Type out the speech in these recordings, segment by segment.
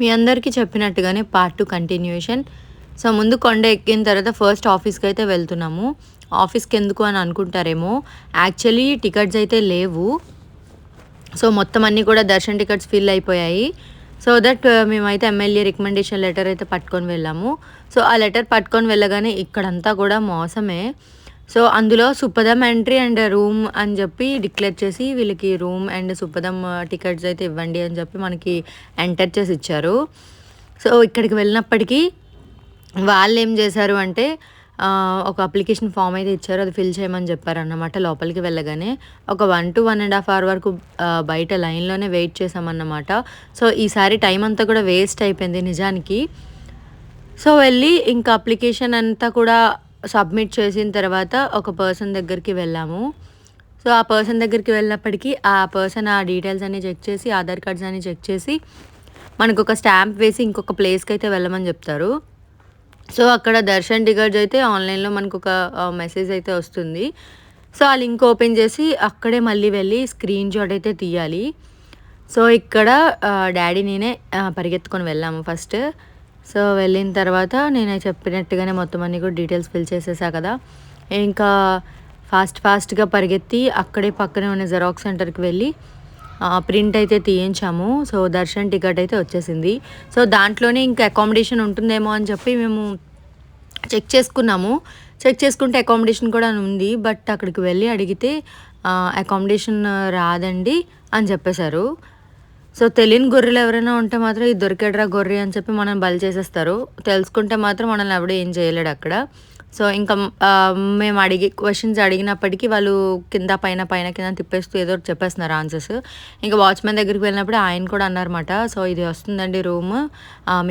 మీ అందరికీ చెప్పినట్టుగానే part two continuation so ముందు కొండ ఎక్కిన తర్వాత ఫస్ట్ ఆఫీస్కి అయితే వెళ్తున్నాము. ఆఫీస్కి ఎందుకు అని అనుకుంటారేమో? యాక్చువల్లీ టికెట్స్ అయితే లేవు. సో మొత్తం అన్నీ కూడా దర్శన్ టికెట్స్ ఫిల్ అయిపోయాయి. సో దట్ uh, మేమైతే ఎమ్మెల్యే రికమెండేషన్ లెటర్ అయితే పట్టుకొని వెళ్ళాము. సో ఆ లెటర్ పట్టుకొని వెళ్ళగానే ఇక్కడంతా కూడా మోసమే. సో అందులో సుపదం ఎంట్రీ అండ్ రూమ్ అని చెప్పి డిక్లేర్ చేసి వీళ్ళకి రూమ్ అండ్ సుప్పదం టికెట్స్ అయితే ఇవ్వండి అని చెప్పి మనకి ఎంటర్ చేసి ఇచ్చారు. సో ఇక్కడికి వెళ్ళినప్పటికీ వాళ్ళు ఏం చేశారు అంటే ఒక అప్లికేషన్ ఫామ్ అయితే ఇచ్చారు. అది ఫిల్ చేయమని చెప్పారన్నమాట లోపలికి వెళ్ళగానే. ఒక one two one and half hour వరకు బయట లైన్లోనే వెయిట్ చేసామన్నమాట సో ఈసారి టైం అంతా కూడా వేస్ట్ అయిపోయింది నిజానికి. సో వెళ్ళి ఇంకా అప్లికేషన్ అంతా కూడా సబ్మిట్ చేసిన తర్వాత ఒక పర్సన్ దగ్గరికి వెళ్ళాము. సో ఆ పర్సన్ దగ్గరికి వెళ్ళినప్పటికీ ఆ పర్సన్ ఆ డీటెయిల్స్ అన్ని చెక్ చేసి ఆధార్ కార్డ్స్ అన్ని చెక్ చేసి మనకు ఒక స్టాంప్ వేసి ఇంకొక ప్లేస్కి అయితే వెళ్ళమని చెప్తారు. సో అక్కడ దర్శన్ టికెట్స్ అయితే ఆన్లైన్లో మనకు ఒక మెసేజ్ అయితే వస్తుంది. సో ఆ లింక్ ఓపెన్ చేసి అక్కడే మళ్ళీ వెళ్ళి స్క్రీన్ షాట్ అయితే తీయాలి. సో ఇక్కడ డాడీ నేనే పరిగెత్తుకొని వెళ్ళాము ఫస్ట్ సో వెళ్ళిన తర్వాత నేను చెప్పినట్టుగానే మొత్తం అన్ని కూడా డీటెయిల్స్ ఫిల్ చేసేసా కదా. ఇంకా ఫాస్ట్ ఫాస్ట్గా పరిగెత్తి అక్కడే పక్కనే ఉన్న జెరాక్స్ సెంటర్కి వెళ్ళి ప్రింట్ అయితే తీయించాము. సో దర్శన్ టికెట్ అయితే వచ్చేసింది. సో దాంట్లోనే ఇంకా అకామిడేషన్ ఉంటుందేమో అని చెప్పి మేము చెక్ చేసుకున్నాము. చెక్ చేసుకుంటే అకామిడేషన్ కూడా ఉంది. బట్ అక్కడికి వెళ్ళి అడిగితే అకామిడేషన్ రాదండి అని చెప్పేశారు. సో తెలియని గొర్రెలు ఎవరైనా ఉంటే మాత్రం ఇది దొరికేడ్రా గొర్రె అని చెప్పి మనం బలి చేసేస్తారు. తెలుసుకుంటే మాత్రం మనల్ని ఎవడో ఏం చేయలేడు అక్కడ. సో ఇంకా మేము అడిగి క్వశ్చన్స్ అడిగినప్పటికీ వాళ్ళు కింద పైన పైన కింద తిప్పేస్తూ ఏదో ఒకటి చెప్పేస్తున్నారు ఆన్సర్స్ ఇంకా వాచ్మెన్ దగ్గరికి వెళ్ళినప్పుడు ఆయన కూడా అన్నారన్నమాట సో ఇది వస్తుందండి రూమ్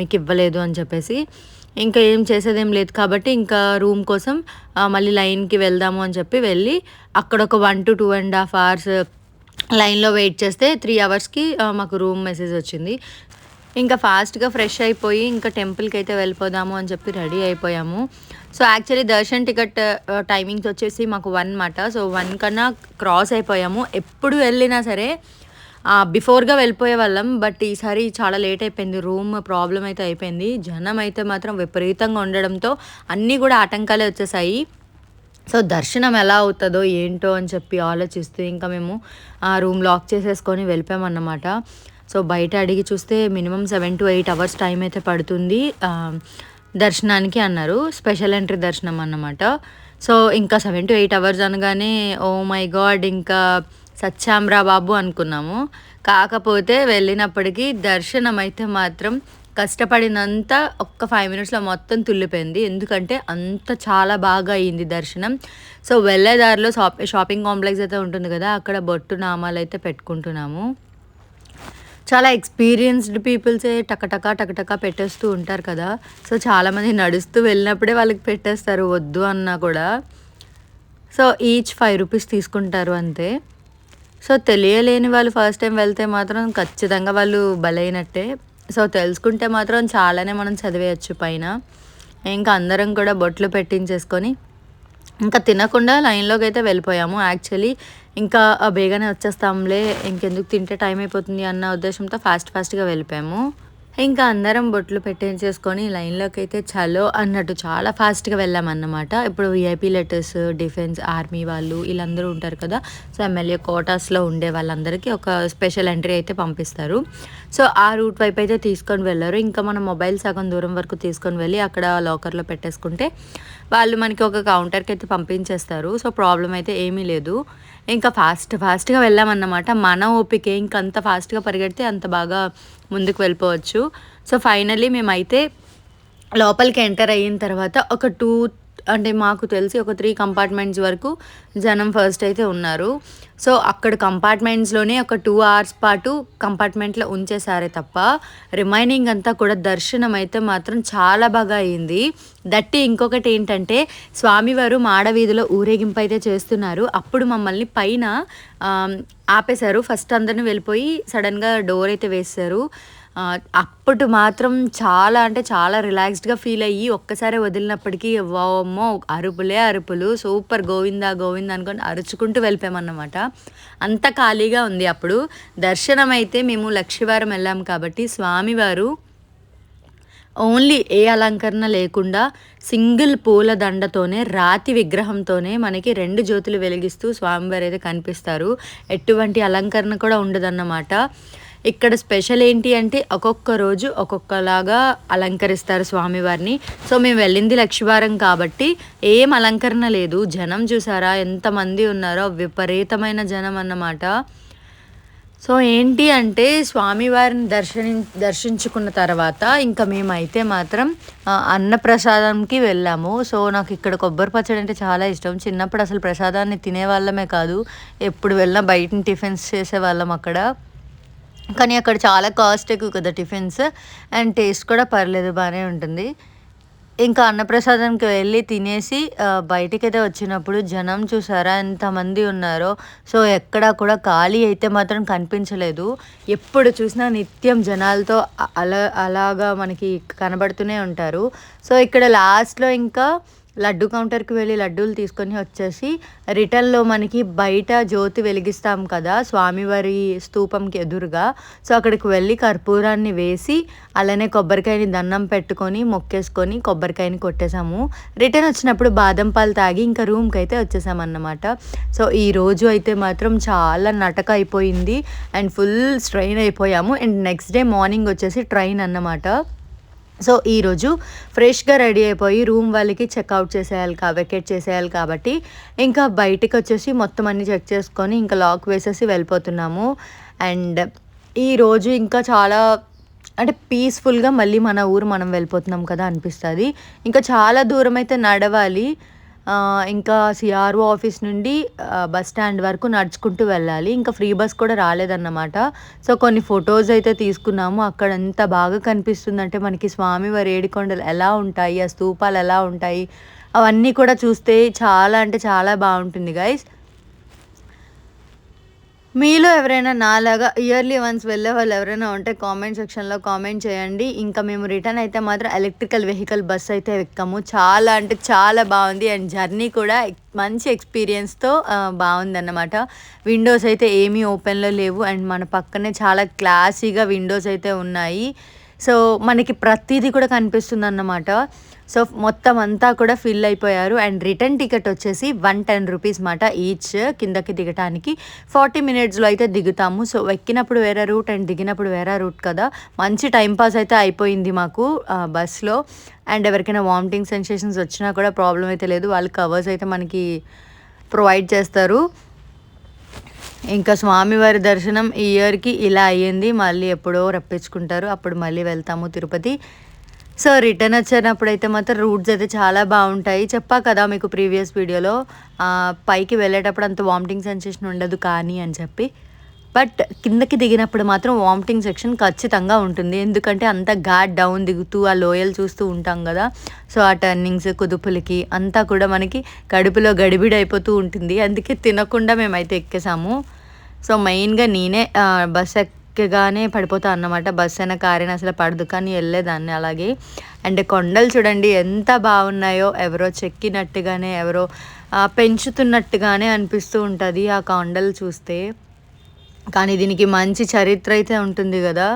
మీకు ఇవ్వలేదు అని చెప్పేసి. ఇంకా ఏం చేసేదేం లేదు కాబట్టి ఇంకా రూమ్ కోసం మళ్ళీ లైన్కి వెళ్దాము అని చెప్పి వెళ్ళి అక్కడ ఒక one two two and half hours లైన్లో వెయిట్ చేస్తే త్రీ అవర్స్కి మాకు రూమ్ మెసేజ్ వచ్చింది. ఇంకా ఫాస్ట్గా ఫ్రెష్ అయిపోయి ఇంకా టెంపుల్కి అయితే వెళ్ళిపోదాము అని చెప్పి రెడీ అయిపోయాము. So actually darshan ticket timings వచ్చేసి మాకు వన్ మాట సో వన్ కన్నా క్రాస్ అయిపోయాము. ఎప్పుడు వెళ్ళినా సరే బిఫోర్గా వెళ్ళిపోయే వాళ్ళం. బట్ ఈసారి చాలా లేట్ అయిపోయింది. రూమ్ ప్రాబ్లం అయితే అయిపోయింది. జనం అయితే మాత్రం విపరీతంగా ఉండడంతో అన్నీ కూడా ఆటంకాలే వచ్చేసాయి. సో దర్శనం ఎలా అవుతుందో ఏంటో అని చెప్పి ఆలోచిస్తూ ఇంకా మేము ఆ రూమ్ లాక్ చేసేసుకొని వెళ్ళిపోయామన్నమాట సో బయట అడిగి చూస్తే minimum seven to eight hours time అయితే పడుతుంది దర్శనానికి అన్నారు. స్పెషల్ ఎంట్రీ దర్శనం అన్నమాట. సో ఇంకా సెవెన్ టు ఎయిట్ అవర్స్ అనగానే ఓ మై గాడ్ ఇంకా సచ్చాంరా బాబు అనుకున్నాము. కాకపోతే వెళ్ళినప్పటికీ దర్శనం అయితే మాత్రం కష్టపడినంత ఒక్క ఫైవ్ మినిట్స్లో మొత్తం తుల్లిపోయింది. ఎందుకంటే అంత చాలా బాగా అయ్యింది దర్శనం. సో వెళ్ళేదారిలో షాప్ షాపింగ్ కాంప్లెక్స్ అయితే ఉంటుంది కదా అక్కడ బొట్టు నామాలు అయితే పెట్టుకుంటున్నాము. చాలా ఎక్స్పీరియన్స్డ్ పీపుల్సే టకటక టకటక పెట్టేస్తూ ఉంటారు కదా. సో చాలామంది నడుస్తూ వెళ్ళినప్పుడే వాళ్ళకి పెట్టేస్తారు వద్దు అన్నా కూడా. సో ఈచ్ ఫైవ్ రూపీస్ తీసుకుంటారు అంతే. సో తెలియలేని వాళ్ళు ఫస్ట్ టైం వెళ్తే మాత్రం ఖచ్చితంగా వాళ్ళు బలైనట్టే. సో తెలుసుకుంటే మాత్రం చాలానే మనం చదివేయచ్చు పైన. ఇంకా అందరం కూడా బొట్లు పెట్టించేసుకొని ఇంకా తినకుండా లైన్లోకి అయితే వెళ్ళిపోయాము. యాక్చువల్లీ ఇంకా బేగానే వచ్చేస్తాంలే ఇంకెందుకు తింటే టైం అయిపోతుంది అన్న ఉద్దేశంతో ఫాస్ట్ ఫాస్ట్గా వెళ్ళిపోయాము. ఇంకా అందరం బొట్లు పెట్టించేసుకొని లైన్లోకి అయితే చలో అన్నట్టు చాలా ఫాస్ట్గా వెళ్ళామన్నమాట. ఇప్పుడు విఐపీ లెటర్స్ డిఫెన్స్ ఆర్మీ వాళ్ళు వీళ్ళందరూ ఉంటారు కదా సో ఎమ్మెల్యే కోటాస్లో ఉండే వాళ్ళందరికీ ఒక స్పెషల్ ఎంట్రీ అయితే పంపిస్తారు. సో ఆ రూట్ వైపు అయితే తీసుకొని వెళ్ళారు. ఇంకా మన మొబైల్ సగం దూరం వరకు తీసుకొని వెళ్ళి అక్కడ లాకర్లో పెట్టేసుకుంటే వాళ్ళు మనకి ఒక కౌంటర్కి అయితే పంపించేస్తారు. సో ప్రాబ్లం అయితే ఏమీ లేదు. ఇంకా ఫాస్ట్ ఫాస్ట్గా వెళ్ళామన్నమాట. మన ఓపికే ఇంకా అంత ఫాస్ట్గా పరిగెడితే అంత బాగా ముందుకు వెళ్ళిపోవచ్చు. సో ఫైనల్లీ మేమైతే లోపలికి ఎంటర్ అయిన తర్వాత ఒక టూ అంటే మాకు తెలిసి ఒక త్రీ కంపార్ట్మెంట్స్ వరకు జనం ఫస్ట్ అయితే ఉన్నారు. సో అక్కడ కంపార్ట్మెంట్స్లోనే ఒక టూ అవర్స్ పాటు కంపార్ట్మెంట్లో ఉంచేసారే తప్ప రిమైనింగ్ అంతా కూడా దర్శనం అయితే మాత్రం చాలా బాగా అయింది. దట్టి ఇంకొకటి ఏంటంటే స్వామివారు మాడవీధిలో ఊరేగింపు అయితే చేస్తున్నారు. అప్పుడు మమ్మల్ని పైన ఆపేశారు. ఫస్ట్ అందరిని వెళ్ళిపోయి సడన్గా డోర్ అయితే వేశారు. అప్పుడు మాత్రం చాలా అంటే చాలా రిలాక్స్డ్గా ఫీల్ అయ్యి ఒక్కసారి వదిలినప్పటికీ వామ్మో అరుపులే అరుపులు సూపర్ గోవిందా గోవిందా అనుకొని అరుచుకుంటూ వెళ్ళిపోయామన్నమాట. అంత ఖాళీగా ఉంది అప్పుడు. దర్శనం అయితే మేము లక్షివారం వెళ్ళాం కాబట్టి స్వామివారు ఓన్లీ ఏ అలంకరణ లేకుండా సింగిల్ పూల దండతోనే రాతి విగ్రహంతోనే మనకి రెండు జ్యోతులు వెలిగిస్తూ స్వామివారు అయితే కనిపిస్తారు. ఎటువంటి అలంకరణ కూడా ఉండదన్నమాట. ఇక్కడ స్పెషల్ ఏంటి అంటే ఒక్కొక్క రోజు ఒక్కొక్కలాగా అలంకరిస్తారు స్వామివారిని. సో మేము వెళ్ళింది లక్షవారం కాబట్టి ఏం అలంకరణ లేదు. జనం చూసారా? ఎంతమంది ఉన్నారో విపరీతమైన జనం అన్నమాట. సో ఏంటి అంటే స్వామివారిని దర్శని దర్శించుకున్న తర్వాత ఇంకా మేమైతే మాత్రం అన్నప్రసాదంకి వెళ్ళాము. సో నాకు ఇక్కడ కొబ్బరి పచ్చడి అంటే చాలా ఇష్టం. చిన్నప్పుడు అసలు ప్రసాదాన్ని తినేవాళ్ళమే కాదు. ఎప్పుడు వెళ్ళినా బయట టిఫిన్స్ చేసేవాళ్ళం అక్కడ. కానీ అక్కడ చాలా కాస్ట్ ఎక్కువ కదా టిఫిన్స్. అండ్ టేస్ట్ కూడా పర్లేదు బాగానే ఉంటుంది. ఇంకా అన్నప్రసాదంకి వెళ్ళి తినేసి బయటికి అయితే వచ్చినప్పుడు జనం చూసారా ఎంతమంది ఉన్నారో. సో ఎక్కడా కూడా ఖాళీ అయితే మాత్రం కనిపించలేదు. ఎప్పుడు చూసినా నిత్యం జనాలతో అలా అలాగా మనకి కనబడుతూనే ఉంటారు. సో ఇక్కడ లాస్ట్లో ఇంకా లడ్డు కౌంటర్కి వెళ్ళి లడ్డూలు తీసుకొని వచ్చేసి రిటర్న్లో మనకి బయట జ్యోతి వెలిగిస్తాం కదా స్వామివారి స్తూపంకి ఎదురుగా. సో అక్కడికి వెళ్ళి కర్పూరాన్ని వేసి అలానే కొబ్బరికాయని దండం పెట్టుకొని మొక్కేసుకొని కొబ్బరికాయని కొట్టేసాము. రిటర్న్ వచ్చినప్పుడు బాదం పాలు తాగి ఇంకా రూమ్కి అయితే వచ్చేసామన్నమాట. సో ఈ రోజు అయితే మాత్రం చాలా నటక అయిపోయింది అండ్ ఫుల్ స్ట్రెయిన్ అయిపోయాము. అండ్ నెక్స్ట్ డే మార్నింగ్ వచ్చేసి ట్రైన్ అన్నమాట. సో ఈరోజు ఫ్రెష్గా రెడీ అయిపోయి రూమ్ వాళ్ళకి చెక్అవుట్ చేసేయాలి కా వెకేట్ చేసేయాలి కాబట్టి ఇంకా బయటికి వచ్చేసి మొత్తం అన్నీ చెక్ చేసుకొని ఇంకా లాక్ వేసేసి వెళ్ళిపోతున్నాము. అండ్ ఈరోజు ఇంకా చాలా అంటే పీస్ఫుల్గా మళ్ళీ మన ఊరు మనం వెళ్ళిపోతున్నాం కదా అనిపిస్తుంది. ఇంకా చాలా దూరం అయితే నడవాలి. ఇంకా సిఆర్ఓ ఆఫీస్ నుండి బస్ స్టాండ్ వరకు నడుచుకుంటూ వెళ్ళాలి. ఇంకా ఫ్రీ బస్ కూడా రాలేదన్నమాట. సో కొన్ని ఫొటోస్ అయితే తీసుకున్నాము. అక్కడ ఎంత బాగా కనిపిస్తుందంటే మనకి స్వామివారి ఏడికొండలు ఎలా ఉంటాయి ఆ స్తూపాలు ఎలా ఉంటాయి అవన్నీ కూడా చూస్తే చాలా అంటే చాలా బాగుంటుంది గైస్ మీలో ఎవరైనా నాలాగా ఇయర్లీ వన్స్ వెళ్ళే వాళ్ళు ఎవరైనా ఉంటే కామెంట్ సెక్షన్లో కామెంట్ చేయండి. ఇంకా మేము రిటర్న్ అయితే మాత్రం ఎలక్ట్రికల్ వెహికల్ బస్ అయితే ఎక్కాము. చాలా అంటే చాలా బాగుంది. అండ్ జర్నీ కూడా మంచి ఎక్స్పీరియన్స్తో బాగుందన్నమాట. విండోస్ అయితే ఏమీ ఓపెన్లో లేవు. అండ్ మన పక్కనే చాలా క్లాసీగా విండోస్ అయితే ఉన్నాయి. సో మనకి ప్రతిదీ కూడా కనిపిస్తుంది అన్నమాట సో మొత్తం అంతా కూడా ఫిల్ అయిపోయారు. అండ్ రిటర్న్ టికెట్ వచ్చేసి వన్ టెన్ రూపీస్ మాట ఈచ్ కిందకి దిగటానికి. ఫార్టీ మినిట్స్లో అయితే దిగుతాము. సో ఎక్కినప్పుడు వేరే రూట్ అండ్ దిగినప్పుడు వేరే రూట్ కదా. మంచి టైంపాస్ అయితే అయిపోయింది మాకు బస్లో. అండ్ ఎవరికైనా వామిటింగ్ సెన్సేషన్స్ వచ్చినా కూడా ప్రాబ్లం అయితే లేదు. వాళ్ళు కవర్స్ అయితే మనకి ప్రొవైడ్ చేస్తారు. ఇంకా స్వామివారి దర్శనం ఈ ఇయర్కి ఇలా అయ్యింది. మళ్ళీ ఎప్పుడో రప్పించుకుంటారు. అప్పుడు మళ్ళీ వెళ్తాము తిరుపతి. సో రిటర్న్ వచ్చినప్పుడు అయితే మాత్రం రూట్స్ అయితే చాలా బాగుంటాయి. చెప్పా కదా మీకు ప్రీవియస్ వీడియోలో పైకి వెళ్ళేటప్పుడు అంత వామిటింగ్ సెన్సేషన్ ఉండదు కానీ అని చెప్పి. బట్ కిందకి దిగినప్పుడు మాత్రం వామిటింగ్ సెక్షన్ ఖచ్చితంగా ఉంటుంది. ఎందుకంటే అంత ఘాట్ డౌన్ దిగుతూ ఆ లోయలు చూస్తూ ఉంటాం కదా. సో ఆ టర్నింగ్స్ కుదుపులకి అంతా కూడా మనకి కడుపులో గడిబిడి అయిపోతూ ఉంటుంది. అందుకే తినకుండా మేమైతే ఎక్కేసాము. సో మెయిన్గా నేనే బస్ ఎక్కగానే పడిపోతా అన్నమాట. బస్ అయినా కారైనా అసలు పడదు. కానీ వెళ్ళేదాన్ని అలాగే. అండ్ కొండలు చూడండి ఎంత బాగున్నాయో. ఎవరో చెక్కినట్టుగానే ఎవరో పెంచుతున్నట్టుగానే అనిపిస్తూ ఉంటుంది ఆ కొండలు చూస్తే. కానీ దీనికి మంచి చరిత్ర అయితే ఉంటుంది కదా.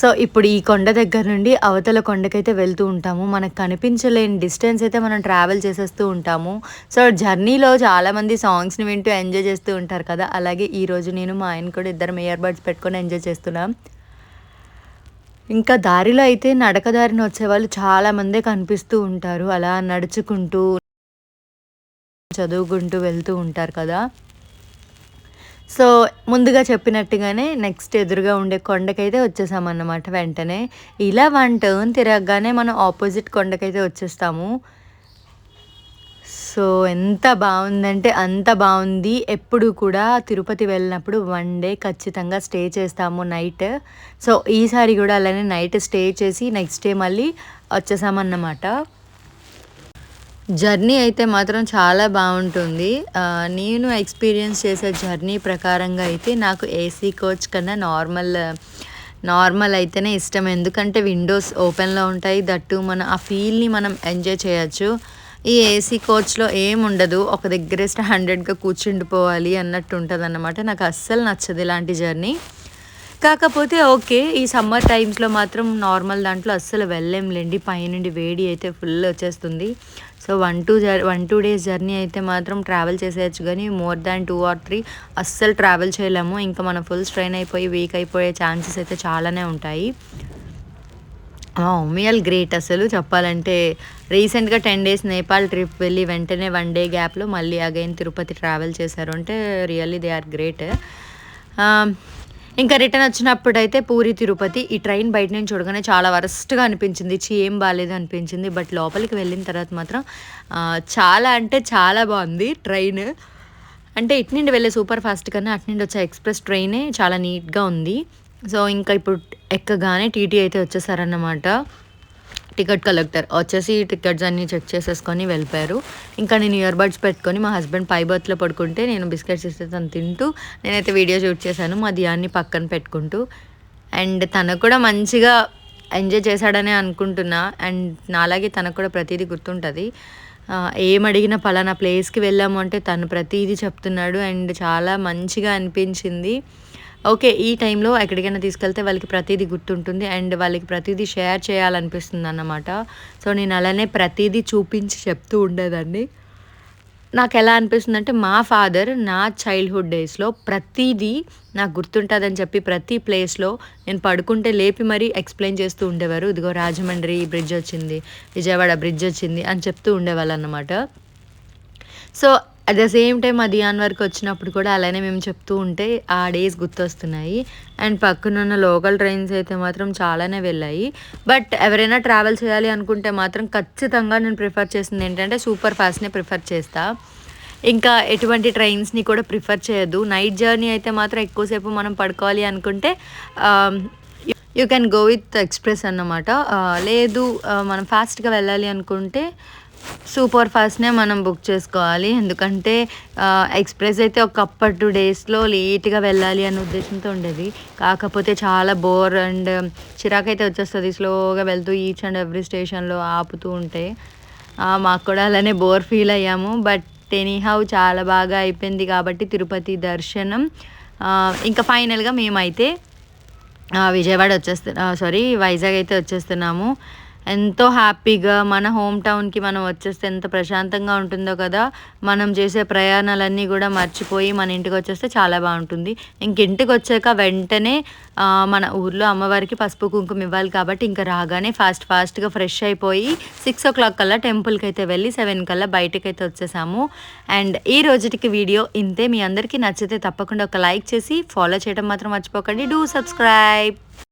సో ఇప్పుడు ఈ కొండ దగ్గర నుండి అవతల కొండకైతే వెళ్తూ ఉంటాము. మనకు కనిపించలేని డిస్టెన్స్ అయితే మనం ట్రావెల్ చేసేస్తూ ఉంటాము. సో జర్నీలో చాలామంది సాంగ్స్ని వింటూ ఎంజాయ్ చేస్తూ ఉంటారు కదా. అలాగే ఈరోజు నేను మా ఆయన కూడా ఇద్దరం ఇయర్ బడ్స్ పెట్టుకొని ఎంజాయ్ చేస్తున్నాం. ఇంకా దారిలో అయితే నడక దారిన వచ్చేవాళ్ళు చాలామందే కనిపిస్తూ ఉంటారు. అలా నడుచుకుంటూ చదువుకుంటూ వెళ్తూ ఉంటారు కదా. సో ముందుగా చెప్పినట్టుగానే నెక్స్ట్ ఎదురుగా ఉండే కొండకైతే వచ్చేసామన్నమాట వెంటనే. ఇలా వన్ టర్న్ తిరగగానే మనం ఆపోజిట్ కొండకైతే వచ్చేస్తాము. సో ఎంత బాగుందంటే అంత బాగుంది. ఎప్పుడు కూడా తిరుపతి వెళ్ళినప్పుడు వన్ డే ఖచ్చితంగా స్టే చేస్తాము నైట్ సో ఈసారి కూడా అలానే నైట్ స్టే చేసి నెక్స్ట్ డే మళ్ళీ వచ్చేసామన్నమాట. జర్నీ అయితే మాత్రం చాలా బాగుంటుంది. నేను ఎక్స్పీరియన్స్ చేసే జర్నీ ప్రకారంగా అయితే నాకు ఏసీ కోచ్ కన్నా నార్మల్ నార్మల్ అయితేనే ఇష్టం. ఎందుకంటే విండోస్ ఓపెన్లో ఉంటాయి. దట్టు మన ఆ ఫీల్ని మనం ఎంజాయ్ చేయొచ్చు. ఈ ఏసీ కోచ్లో ఏం ఉండదు. ఒక దగ్గరే హండ్రెడ్గా కూర్చుండిపోవాలి అన్నట్టు ఉంటుంది అన్నమాట నాకు అస్సలు నచ్చదు ఇలాంటి జర్నీ. కాకపోతే ఓకే ఈ సమ్మర్ టైమ్స్లో మాత్రం నార్మల్ దాంట్లో అస్సలు వెళ్ళేంలేండి. పైనుండి వేడి అయితే ఫుల్ వచ్చేస్తుంది. సో వన్ టూ జర్ వన్ టూ డేస్ జర్నీ అయితే మాత్రం ట్రావెల్ చేసేయచ్చు. కానీ more than two or three అస్సలు ట్రావెల్ చేయలేము. ఇంకా మనం ఫుల్ స్ట్రెయిన్ అయిపోయి వీక్ అయిపోయే ఛాన్సెస్ అయితే చాలానే ఉంటాయి. ఉమియల్ గ్రేట్ అసలు చెప్పాలంటే. రీసెంట్గా టెన్ డేస్ నేపాల్ ట్రిప్ వెళ్ళి వెంటనే వన్ డే గ్యాప్లో మళ్ళీ అగైన్ తిరుపతి ట్రావెల్ చేశారు. అంటే రియల్లీ దే ఆర్ గ్రేట్. ఇంకా రిటర్న్ వచ్చినప్పుడు అయితే పూరి తిరుపతి ఈ ట్రైన్ బయట నుంచి చూడగానే చాలా వరస్ట్గా అనిపించింది. చి ఏం బాగాలేదు అనిపించింది. బట్ లోపలికి వెళ్ళిన తర్వాత మాత్రం చాలా అంటే చాలా బాగుంది ట్రైన్. అంటే ఇటు నుండి వెళ్ళే సూపర్ ఫాస్ట్ కన్నా అటు నుండి వచ్చే ఎక్స్ప్రెస్ ట్రైనే చాలా నీట్గా ఉంది. సో ఇంకా ఇప్పుడు ఎక్కగానే టీటీ అయితే వచ్చేసారన్నమాట. Ticket collector. వచ్చేసి టికెట్స్ అన్నీ చెక్ చేసేసుకొని వెళ్ళిపోయారు. ఇంకా నేను ఇయర్ బడ్స్ పెట్టుకొని మా హస్బెండ్ పై బర్త్లో పడుకుంటే నేను బిస్కెట్స్ ఇస్తే తను తింటూ నేనైతే వీడియో షూట్ చేశాను. మా దియాన్ని పక్కన పెట్టుకుంటూ. అండ్ తను కూడా మంచిగా ఎంజాయ్ చేశాడనే అనుకుంటున్నా. అండ్ నాలాగే తనకు కూడా ప్రతిదీ గుర్తుంటుంది. ఏం అడిగినా పలానా ప్లేస్కి వెళ్ళాము అంటే తను ప్రతిదీ చెప్తున్నాడు. అండ్ చాలా మంచిగా అనిపించింది. ఓకే ఈ టైంలో ఎక్కడికైనా తీసుకెళ్తే వాళ్ళకి ప్రతిదీ గుర్తుంటుంది అండ్ వాళ్ళకి ప్రతిదీ షేర్ చేయాలనిపిస్తుంది అన్నమాట సో నేను అలానే ప్రతిదీ చూపించి చెప్తూ ఉండేదాన్ని. నాకు ఎలా అనిపిస్తుంది అంటే మా ఫాదర్ నా చైల్డ్హుడ్ డేస్లో ప్రతిదీ నాకు గుర్తుంటుందని చెప్పి ప్రతి ప్లేస్లో నేను పడుకుంటే లేపి మరీ ఎక్స్ప్లెయిన్ చేస్తూ ఉండేవారు. ఇదిగో రాజమండ్రి బ్రిడ్జ్ వచ్చింది విజయవాడ బ్రిడ్జ్ వచ్చింది అని చెప్తూ ఉండేవాళ్ళు అన్నమాట so at the same time ఆ దియాన్ వరకు వచ్చినప్పుడు కూడా అలానే మేము చెప్తూ ఉంటే ఆ డేస్ గుర్తొస్తున్నాయి. అండ్ పక్కనున్న లోకల్ ట్రైన్స్ అయితే మాత్రం చాలానే వెళ్ళాయి. బట్ ఎవరైనా ట్రావెల్ చేయాలి అనుకుంటే మాత్రం ఖచ్చితంగా నేను ప్రిఫర్ చేసింది ఏంటంటే సూపర్ ఫాస్ట్నే ప్రిఫర్ చేస్తా. ఇంకా ఎటువంటి ట్రైన్స్ని కూడా ప్రిఫర్ చేయొద్దు. నైట్ జర్నీ అయితే మాత్రం ఎక్కువసేపు మనం పడుకోవాలి అనుకుంటే you can go with express అన్నమాట. Uh, లేదు uh, మనం ఫాస్ట్గా వెళ్ళాలి అనుకుంటే సూపర్ ఫాస్ట్నే మనం బుక్ చేసుకోవాలి. ఎందుకంటే ఎక్స్ప్రెస్ అయితే ఒకప్పటి టూ డేస్లో లేట్గా వెళ్ళాలి అనే ఉద్దేశంతో ఉండేది. కాకపోతే చాలా బోర్ అండ్ చిరాకైతే వచ్చేస్తుంది. స్లోగా వెళ్తూ ఈచ్ అండ్ ఎవ్రీ స్టేషన్లో ఆపుతూ ఉంటే మాకు కూడా అలానే బోర్ ఫీల్ అయ్యాము. బట్ ఎనీహౌ చాలా బాగా అయిపోయింది కాబట్టి తిరుపతి దర్శనం. ఇంకా ఫైనల్గా మేమైతే విజయవాడ వచ్చేస్తున్నా సారీ వైజాగ్ అయితే వచ్చేస్తున్నాము. ఎంతో హ్యాపీగా మన హోమ్ టౌన్కి మనం వచ్చేస్తే ఎంత ప్రశాంతంగా ఉంటుందో కదా మనం చేసే ప్రయాణాలన్నీ కూడా మర్చిపోయి మన ఇంటికి వచ్చేస్తే చాలా బాగుంటుంది. ఇంక ఇంటికి వచ్చాక వెంటనే మన ఊర్లో అమ్మవారికి పసుపు కుంకుమ ఇవ్వాలి కాబట్టి ఇంకా రాగానే ఫాస్ట్ ఫాస్ట్గా ఫ్రెష్ అయిపోయి సిక్స్ ఓ క్లాక్ కల్లా టెంపుల్కి అయితే వెళ్ళి సెవెన్ కల్లా బయటకు అయితే వచ్చేసాము. అండ్ ఈ రోజుటికి వీడియో ఇంతే. మీ అందరికీ నచ్చితే తప్పకుండా ఒక లైక్ చేసి ఫాలో చేయడం మాత్రం మర్చిపోకండి. Do subscribe!